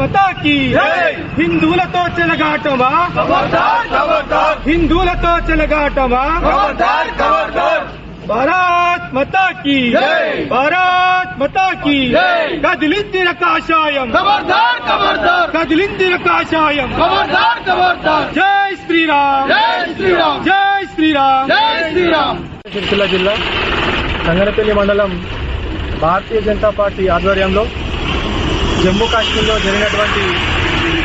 మతాకి జై! హిందువులతో చెలగాటమా ఖబర్దార్ ఖబర్దార్ హిందువులతో చెలగాటమా ఖబర్దార్ ఖబర్దార్ భారత్ మతాకి జై! భారత్ మతాకి జై! కదిలిందిన కాషాయం ఖబర్దార్ ఖబర్దార్ కదిలిందిన కాషాయం ఖబర్దార్ ఖబర్దార్ జై శ్రీరామ్ జై శ్రీరామ్ జై శ్రీరామ్ జై శ్రీరామ్ సిరిసిల్ల జిల్లా సంగనపల్లి మండలం భారతీయ జనతా పార్టీ ఆధ్వర్యంలో జమ్మూ కాశ్మీర్లో జరిగినటువంటి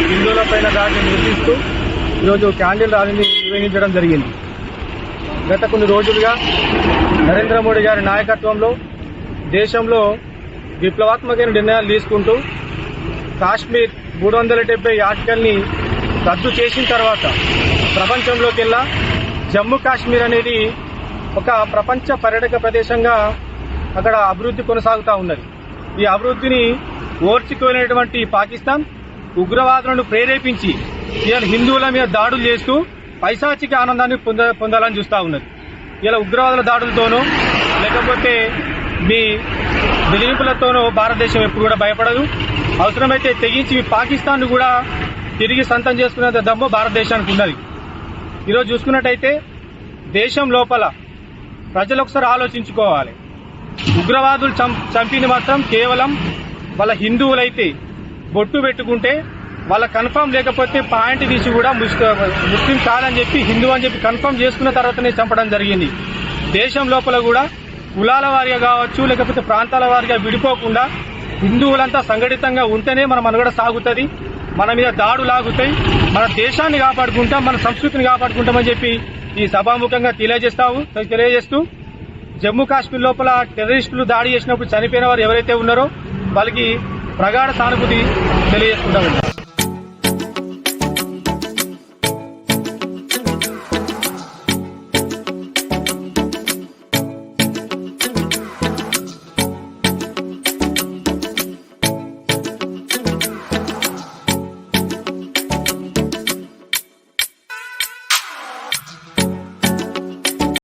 హిందువులపైన దాడిని నిరసిస్తూ ఈరోజు క్యాండిల్ ర్యాలీని నిర్వహించడం జరిగింది. గత కొన్ని రోజులుగా నరేంద్ర మోడీ గారి నాయకత్వంలో దేశంలో విప్లవాత్మకమైన నిర్ణయాలు తీసుకుంటూ కాశ్మీర్ మూడు వందల డెబ్బై ఆర్టికల్ని రద్దు చేసిన తర్వాత ప్రపంచంలోకెల్లా జమ్మూ కాశ్మీర్ అనేది ఒక ప్రపంచ పర్యాటక ప్రదేశంగా అక్కడ అభివృద్ధి కొనసాగుతూ ఉన్నది. ఈ అభివృద్ధిని ఓర్చుకోలేనటువంటి పాకిస్తాన్ ఉగ్రవాదులను ప్రేరేపించి ఇలా హిందువుల మీద దాడులు చేస్తూ పైశాచిక ఆనందాన్ని పొంద పొందాలని చూస్తూ ఉన్నది. ఇలా ఉగ్రవాదుల దాడులతోనూ లేకపోతే మీ బెదిరింపులతోనూ భారతదేశం ఎప్పుడు కూడా భయపడదు. అవసరమైతే తెగించి పాకిస్తాన్ కూడా తిరిగి సొంతం చేసుకునేంత దమ్ము భారతదేశానికి ఉన్నది. ఈరోజు చూసుకున్నట్టయితే దేశం లోపల ప్రజలు ఒకసారి ఆలోచించుకోవాలి. ఉగ్రవాదులు చం చంపింది మాత్రం కేవలం వాళ్ళ హిందువులైతే బొట్టు పెట్టుకుంటే వాళ్ళ కన్ఫర్మ్ లేకపోతే పాయింట్ తీసి కూడా ముస్- ముస్లిం కాదని చెప్పి హిందూ అని చెప్పి కన్ఫర్మ్ చేసుకున్న తర్వాతనే చంపడం జరిగింది. దేశం లోపల కూడా కులాల వారిగా కావచ్చు లేకపోతే ప్రాంతాల వారిగా విడిపోకుండా హిందువులంతా సంఘటితంగా ఉంటేనే మన మనుగడ సాగుతుంది. మన మీద దాడులు ఆగుతాయి మన దేశాన్ని కాపాడుకుంటాం మన సంస్కృతిని కాపాడుకుంటామని చెప్పి ఈ సభాముఖంగా తెలియజేస్తావు తెలియజేస్తూ జమ్మూ కాశ్మీర్ లోపల టెర్రరిస్టులు దాడి చేసినప్పుడు చనిపోయిన వారు ఎవరైతే ఉన్నారో వాళ్ళకి ప్రగాఢ సానుభూతి తెలియజేసుకుంటామండి.